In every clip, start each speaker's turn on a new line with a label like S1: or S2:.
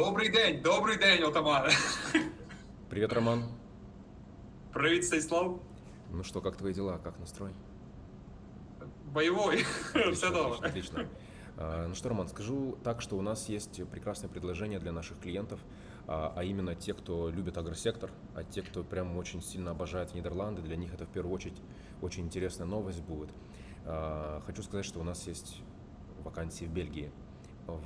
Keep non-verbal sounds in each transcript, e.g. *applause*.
S1: Добрий день, добрий день, отамане.
S2: Привет, Роман.
S1: Привіт, Станіслав.
S2: Ну что, как твои дела, как настрой?
S1: Все *laughs*
S2: Отлично,
S1: добре.
S2: отлично, отлично. А, Ну что, Роман, скажу так, что у нас есть прекрасное предложение для наших клиентов, а а именно те, кто любит агросектор, а те, кто прям очень сильно обожает Нидерланды, для них это в первую очередь очень интересная новость будет. А, Хочу сказать, что у нас есть вакансии в Бельгии.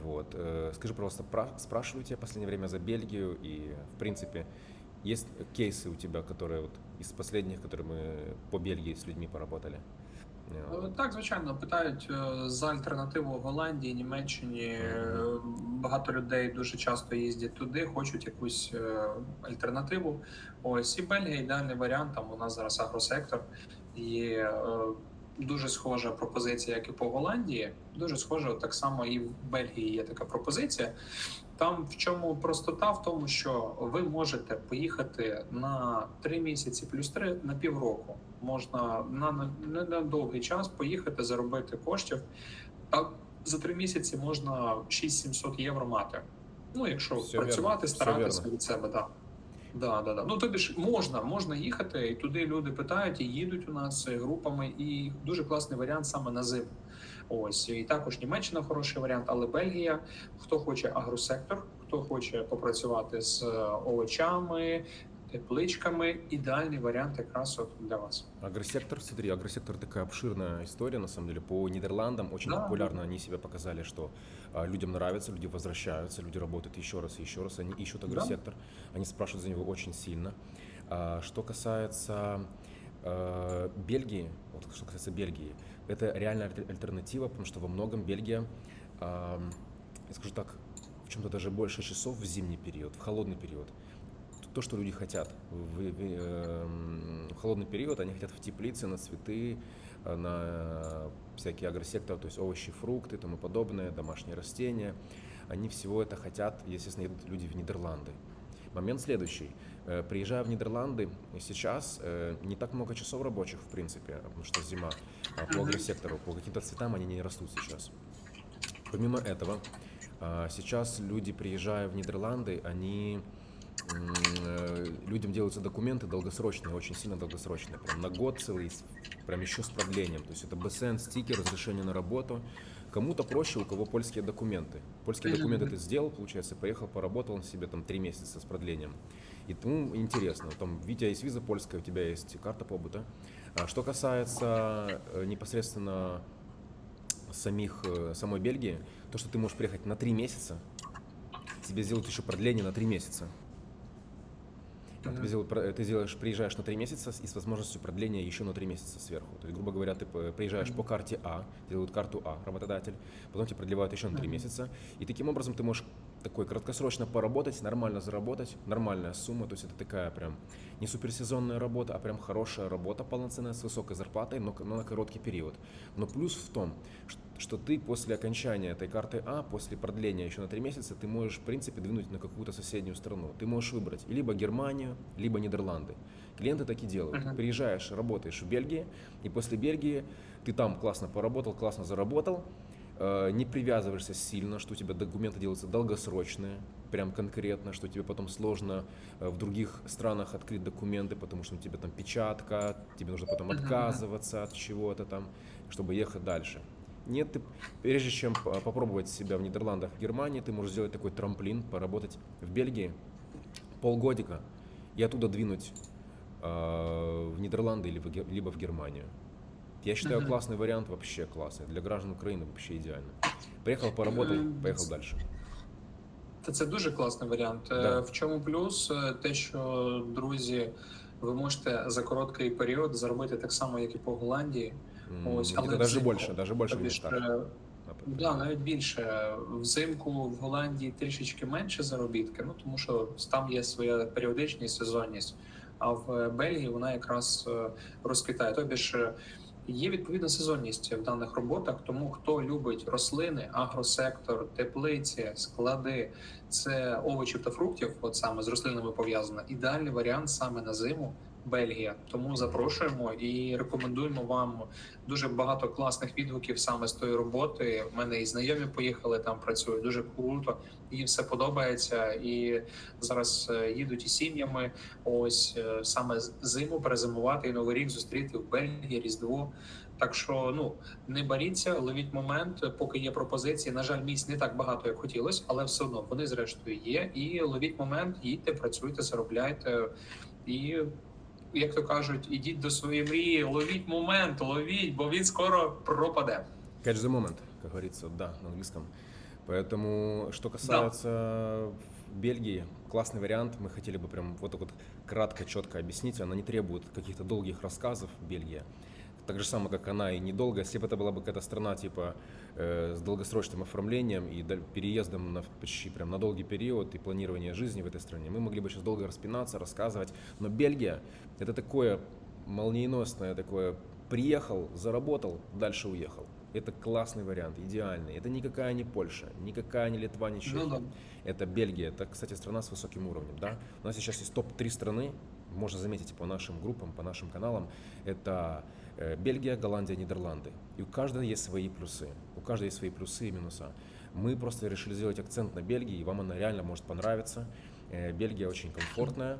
S2: Вот. Э, Скажи, пожалуйста, пра- спрашиваю тебя в последнее время за Бельгию и, в принципе, есть кейсы у тебя, которые вот из последних, которые мы по Бельгии с людьми поработали? Э,
S1: Е, Так, звичайно, питають е, за альтернативу в Голландії, Німеччині. Е, Багато людей дуже часто їздять туди, хочуть якусь е, альтернативу. Ось і Бельгія ідеальний варіант. Там у нас зараз агросектор. Є е, дуже схожа пропозиція, як і по Голландії. Дуже схожа так само і в Бельгії є така пропозиція. Там в чому простота в тому, що ви можете поїхати на три місяці плюс три на півроку. Можна на, на, на, на довгий час поїхати, заробити коштів. А за три місяці можна 6-700 євро мати. Ну, якщо
S2: Все
S1: працювати,
S2: вірно,
S1: старатися від себе, так. Да, да, да. да. Ну тобі ж можна, можна їхати, і туди люди питають і їдуть у нас е, групами, і дуже класний варіант саме на зиму. Ось і також Німеччина хороший варіант, але Бельгія. Хто хоче агросектор, хто хоче попрацювати з е, овочами, тепличками, ідеальний варіант якраз от для вас.
S2: Агросектор, смотри, агросектор такая обширная история, на самом деле, по Нидерландам очень
S1: Да,
S2: популярно они себя показали, что а, людям нравится, люди возвращаются, люди работают еще раз и еще раз, они ищут агросектор, они спрашивают за него очень сильно. А, что касается э, Бельгии, вот что касается Бельгии, это реальная аль- альтернатива, потому что во многом Бельгия, а, я скажу так, в чем-то даже больше часов в зимний период, в холодный период. То, что люди хотят. В, в- эм, в холодный период они хотят в теплице, на цветы, э, на всякие агросекторы, то есть овощи, фрукты и тому подобное, домашние растения. Они всего это хотят, естественно, едут люди в Нидерланды. Момент следующий. Э, Приезжая в Нидерланды, сейчас э, не так много часов рабочих, в принципе, потому что зима а по агросектору, по каким-то цветам они не растут сейчас. Помимо этого, а, сейчас люди, приезжая в Нидерланды, они людям делаются документы долгосрочные, очень сильно долгосрочные, прям на год целый, прям еще с продлением. То есть это БСН, стикер, разрешение на работу. Кому-то проще, у кого польские документы. Польские документы ты сделал, получается, поехал, поработал на себе там три месяца с продлением. И тому интересно. Там, у тебя есть виза польская, у тебя есть карта побыта. А Что касается э, непосредственно самих, э, самой Бельгии, то, что ты можешь приехать на три месяца, тебе сделают еще продление на три месяца. Тебе сделают про- ты делаешь, приезжаешь на три месяца и с возможностью продления еще на три месяца сверху. То есть, грубо говоря, ты п- приезжаешь
S1: Мгм.
S2: по карте А, делают карту А, работодатель, потом тебе продлевают еще на три
S1: Мгм.
S2: месяца. И таким образом ты можешь такой краткосрочно поработать, нормально заработать, нормальная сумма. То есть это такая прям не суперсезонная работа, а прям хорошая работа полноценная с высокой зарплатой, но, но на короткий период. Но плюс в том, ш- что ты после окончания этой карты А, после продления еще на три месяца, ты можешь, в принципе, двинуть на какую-то соседнюю страну. Ты можешь выбрать либо Германию, либо Нидерланды. Клиенты так и делают.
S1: Мгм.
S2: Приезжаешь, работаешь в Бельгии, и после Бельгии ты там классно поработал, классно заработал, не привязываешься сильно, что у тебя документы делаются долгосрочные, прям конкретно, что тебе потом сложно э, в других странах открыть документы, потому что у тебя там печатка, тебе нужно потом
S1: Мгм, мгм.
S2: отказываться от чего-то там, чтобы ехать дальше. Нет, ты, прежде чем по- попробовать себя в Нидерландах, в Германии, ты можешь сделать такой трамплин, поработать в Бельгии полгодика и оттуда двинуть э, в Нидерланды или в Ге- либо в Германию. Я считаю,
S1: Мгм.
S2: классный вариант вообще классный. Для граждан Украины вообще идеально. Приехал, поработал,
S1: М,
S2: поехал дальше.
S1: Та це дуже класний варіант. Е,
S2: Да.
S1: В чому плюс? Е, Те, що друзі, ви можете за короткий період заробити так само, як і по Голландії.
S2: М,
S1: Ось,
S2: где-то
S1: але
S2: даже
S1: взимку.
S2: больше, даже больше
S1: Тобі
S2: где
S1: ж,
S2: так.
S1: е, Да, навіть більше взимку в Голландії трішечки менше заробітки, ну тому що там є своя періодичність, сезонність. А в Бельгії вона якраз е, розквітає. Тобі ж е, є відповідна сезонність в даних роботах. Тому хто любить рослини, агросектор, теплиці, склади, це овочів та фруктів, от саме з рослинами пов'язано. Ідеальний варіант саме на зиму Бельгія. Тому запрошуємо і рекомендуємо вам дуже багато класних відгуків саме з тої роботи. У мене і знайомі поїхали там, працюють дуже круто. Їм все подобається, і зараз е, їдуть із сім'ями. Ось е, саме зиму перезимувати і новий рік зустріти в Бельгії, Різдво. Так що ну не боріться, ловіть момент, поки є пропозиції. На жаль, місць не так багато, як хотілося, але все одно вони зрештою є. І ловіть момент, їдьте, працюйте, заробляйте і Як то кажуть, ідіть до своєї мрії, ловіть момент, ловіть, бо він скоро пропаде.
S2: Catch the moment, как говорится, да, на английском. Поэтому, что касается Бельгии, классный вариант. Мы хотели бы прям вот так вот кратко, четко объяснить. Она не требует каких-то долгих рассказов, Бельгия. Так же самое, как она и недолго. Если бы это была бы какая-то страна типа э, с долгосрочным оформлением и переездом на почти прям на долгий период и планирование жизни в этой стране, мы могли бы сейчас долго распинаться, рассказывать. Но Бельгия это такое молниеносное такое приехал, заработал, дальше уехал. Это классный вариант, идеальный. Это никакая не Польша, никакая не Литва, Чехия.
S1: Ну да.
S2: Это Бельгия. Это, кстати, страна с высоким уровнем. Да? У нас сейчас есть топ-3 страны, можно заметить по нашим группам, по нашим каналам. Это Бельгия, Голландия, Нидерланды. И у каждой есть свои плюсы. У каждой есть свои плюсы и минуса. Мы просто решили сделать акцент на Бельгии, и вам она реально может понравиться. Э, Бельгия очень комфортная,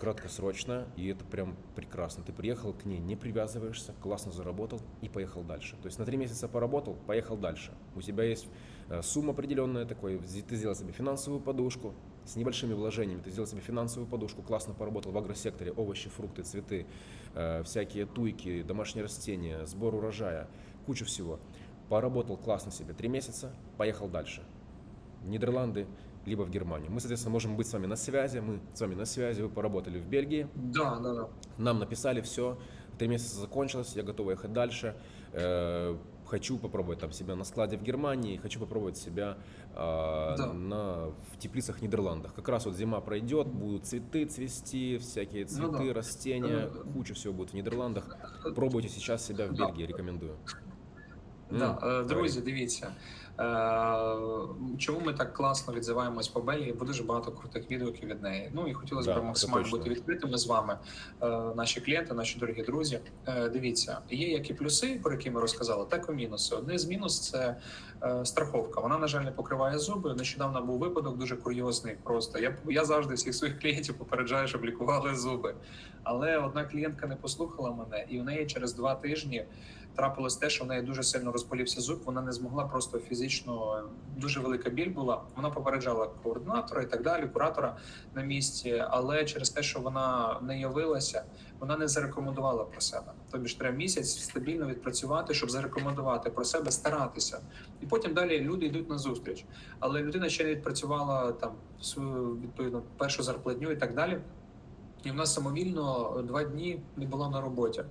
S2: краткосрочная, и это прям прекрасно. Ты приехал к ней, не привязываешься, классно заработал и поехал дальше. То есть на три месяца поработал, поехал дальше. У тебя есть э, сумма определенная такой, ты сделал себе финансовую подушку, с небольшими вложениями ты сделал себе финансовую подушку, классно поработал в агросекторе, овощи, фрукты, цветы, э, всякие туйки, домашние растения, сбор урожая, куча всего. Поработал классно себе три месяца, поехал дальше. В Нидерланды, либо в Германию. Мы, соответственно, можем быть с вами на связи, мы с вами на связи, вы поработали в Бельгии,
S1: Да, да, да.
S2: нам написали все, три месяца закончилось, я готов ехать дальше. Э, Хочу попробовать там себя на складе в Германии, хочу попробовать себя э,
S1: Да.
S2: на, в теплицах в Нидерландах. Как раз вот зима пройдет, будут цветы цвести, всякие
S1: Ну
S2: цветы,
S1: да.
S2: растения,
S1: Э,
S2: куча всего будет в Нидерландах. Пробуйте сейчас себя в
S1: Да.
S2: Бельгии, рекомендую.
S1: Да,
S2: М,
S1: е,
S2: говори.
S1: друзі, дивіться. е, Чому ми так класно відзиваємось по Бельгії, бо дуже багато крутих відгуків від неї. Ну і хотілося
S2: Да,
S1: б максимально бути відкритими з вами, е, наші клієнти, наші дорогі друзі. Е, Дивіться, є як і плюси, про які ми розказали, так і мінуси. Одне з мінус це страховка. Вона, на жаль, не покриває зуби. Нещодавно був випадок дуже курйозний. Просто я я завжди всіх своїх клієнтів попереджаю, щоб лікували зуби. Але одна клієнтка не послухала мене, і в неї через два тижні трапилось те, що в неї дуже сильно розболівся зуб. Вона не змогла просто фізично дуже велика біль була. Вона попереджала координатора і так далі, куратора на місці. Але через те, що вона не явилася, вона не зарекомендувала про себе. Тобі ж треба місяць стабільно відпрацювати, щоб зарекомендувати про себе, старатися. І потім далі люди йдуть на зустріч. Але людина ще не відпрацювала там свою відповідно першу зарплатню і так далі. І вона самовільно два дні не була на роботі.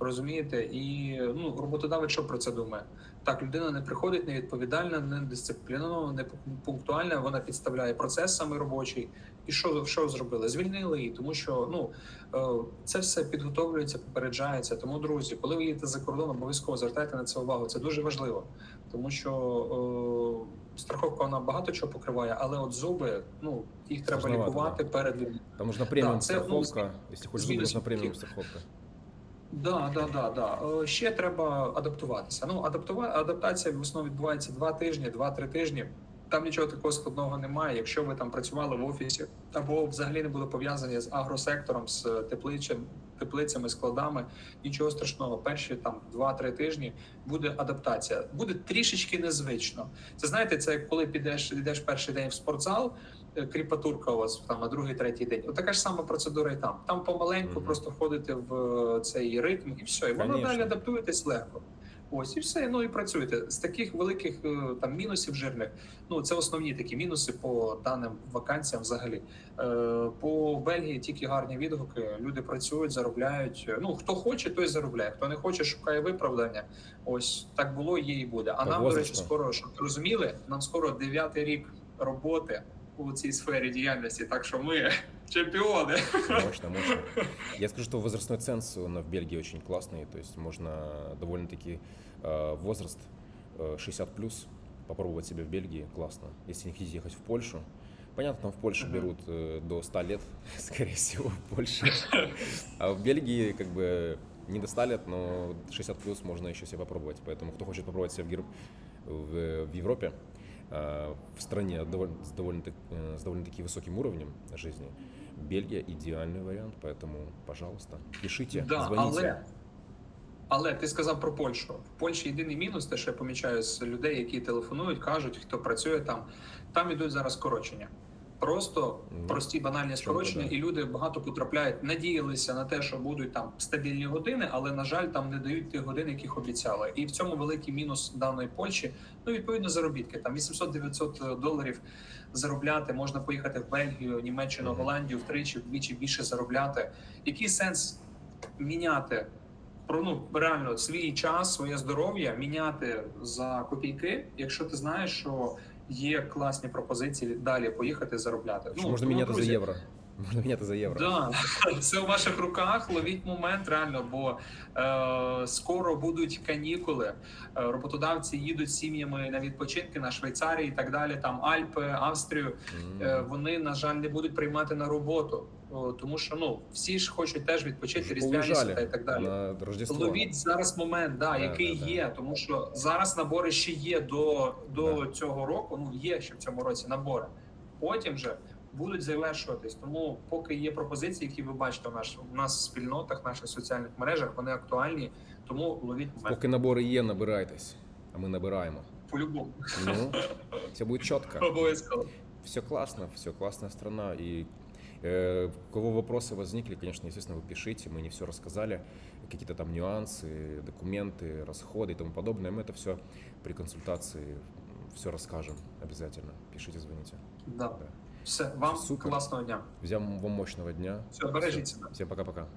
S1: Розумієте, і ну роботодавець що про це думає? Так, людина не приходить, не відповідальна, не дисциплінована, не пунктуальна. Вона підставляє процес саме робочий. І що, що зробили? Звільнили її, тому що ну е, це все підготовлюється, попереджається. Тому, друзі, коли ви їдете за кордон, обов'язково звертайте на це увагу. Це дуже важливо, тому що е, страховка вона багато чого покриває, але от зуби, ну їх треба
S2: Сложновато,
S1: лікувати перед
S2: Там нужна премиум
S1: це, ну,
S2: страховка. Зубы,
S1: мінусів
S2: нужна премиум
S1: таких.
S2: страховка.
S1: Да, да, да, да. Е, Ще треба адаптуватися. Ну, адаптува... адаптація в основному відбувається два тижні, два-три тижні. Там нічого такого складного немає. Якщо ви там працювали в офісі або взагалі не були пов'язані з агросектором, з тепличем, теплицями, складами, нічого страшного. Перші там два-три тижні буде адаптація. Буде трішечки незвично. Це знаєте, це як коли підеш, йдеш перший день в спортзал. Е, Кріпатурка у вас там на другий, третій день. Отака ж сама процедура і там. Там помаленьку
S2: Мгм.
S1: просто входите в е, цей ритм, і все. І воно далі адаптуєтесь легко. Ось і все. Ну і працюєте з таких великих е, там мінусів жирних. Ну це основні такі мінуси по даним вакансіям. Взагалі по Бельгії тільки гарні відгуки. Люди працюють, заробляють. Ну хто хоче, той заробляє. Хто не хоче, шукає виправдання. Ось так було, є і буде. А
S2: По
S1: нам, до речі, скоро щоб розуміли, нам скоро дев'ятий рік роботи у цій сфері діяльності. Так що ми *laughs* чемпіони.
S2: Мощно, мощно. Я скажу, что возрастной ценз он в Бельгии очень классный, то есть можно довольно-таки э, возраст э, 60 плюс попробовать себя в Бельгии, классно. Если не хотите ехать в Польшу, Понятно, там в Польше
S1: Мгм.
S2: берут э, до 100 лет, *laughs* скорее всего, в Польше. А в Бельгии как бы не до 100 лет, но 60 плюс можно еще себе попробовать. Поэтому кто хочет попробовать себя в, Гер- в, в Европе, а, в стране довольно, с, довольно, с довольно-таки высоким уровнем жизни, Бельгия идеальный вариант, поэтому, пожалуйста, пишите,
S1: Да,
S2: звоните.
S1: але, але ти сказав про Польщу. В Польщі єдиний мінус, те, що я помічаю з людей, які телефонують, кажуть, хто працює там. Там ідуть зараз скорочення. Просто
S2: Ну,
S1: прості банальні скорочення, і люди багато потрапляють, надіялися на те, що будуть там стабільні години, але на жаль, там не дають тих годин, яких обіцяли. І в цьому великий мінус даної Польщі. Ну відповідно заробітки. Там 800-900 доларів заробляти. Можна поїхати в Бельгію, Німеччину. Голландію втричі, вдвічі більше заробляти. Який сенс міняти про ну реально свій час, своє здоров'я міняти за копійки, якщо ти знаєш, що є класні пропозиції далі поїхати заробляти.
S2: Що можна
S1: міняти
S2: міняти за євро. Можна міняти за євро.
S1: Да, *laughs* це у ваших руках. Ловіть момент реально, бо е, скоро будуть канікули. Е, роботодавці їдуть сім'ями на відпочинки на Швейцарії і так далі. Там Альпи, Австрію.
S2: Mm.
S1: Е, вони на жаль не будуть приймати на роботу, тому що ну всі ж хочуть теж відпочити різдвяні свята і так далі.
S2: на.
S1: Ловіть зараз момент, да,
S2: Да,
S1: який
S2: да, да.
S1: є, тому що зараз набори ще є до, до
S2: Да.
S1: цього року. Ну є ще в цьому році набори. Потім же будуть завершуватись. Тому, поки є пропозиції, які ви бачите в наш у нас в спільнотах, наших соціальних мережах, вони актуальні. Тому ловіть момент
S2: Поки набори є, набирайтесь, а ми набираємо.
S1: по-любому.
S2: Ну, все будет четко. *laughs*
S1: Обов'язково.
S2: Все классно, все классная страна. И э, у кого вопросы возникли, конечно, естественно, вы пишите. Мы не все рассказали. Какие-то там нюансы, документы, расходы и тому подобное. Мы это все при консультации все расскажем обязательно. Пишите, звоните.
S1: Да.
S2: Да.
S1: Все, вам
S2: Супер.
S1: класного дня.
S2: Взям вам мощного дня.
S1: Все, бережіть себе.
S2: Всем пока-пока.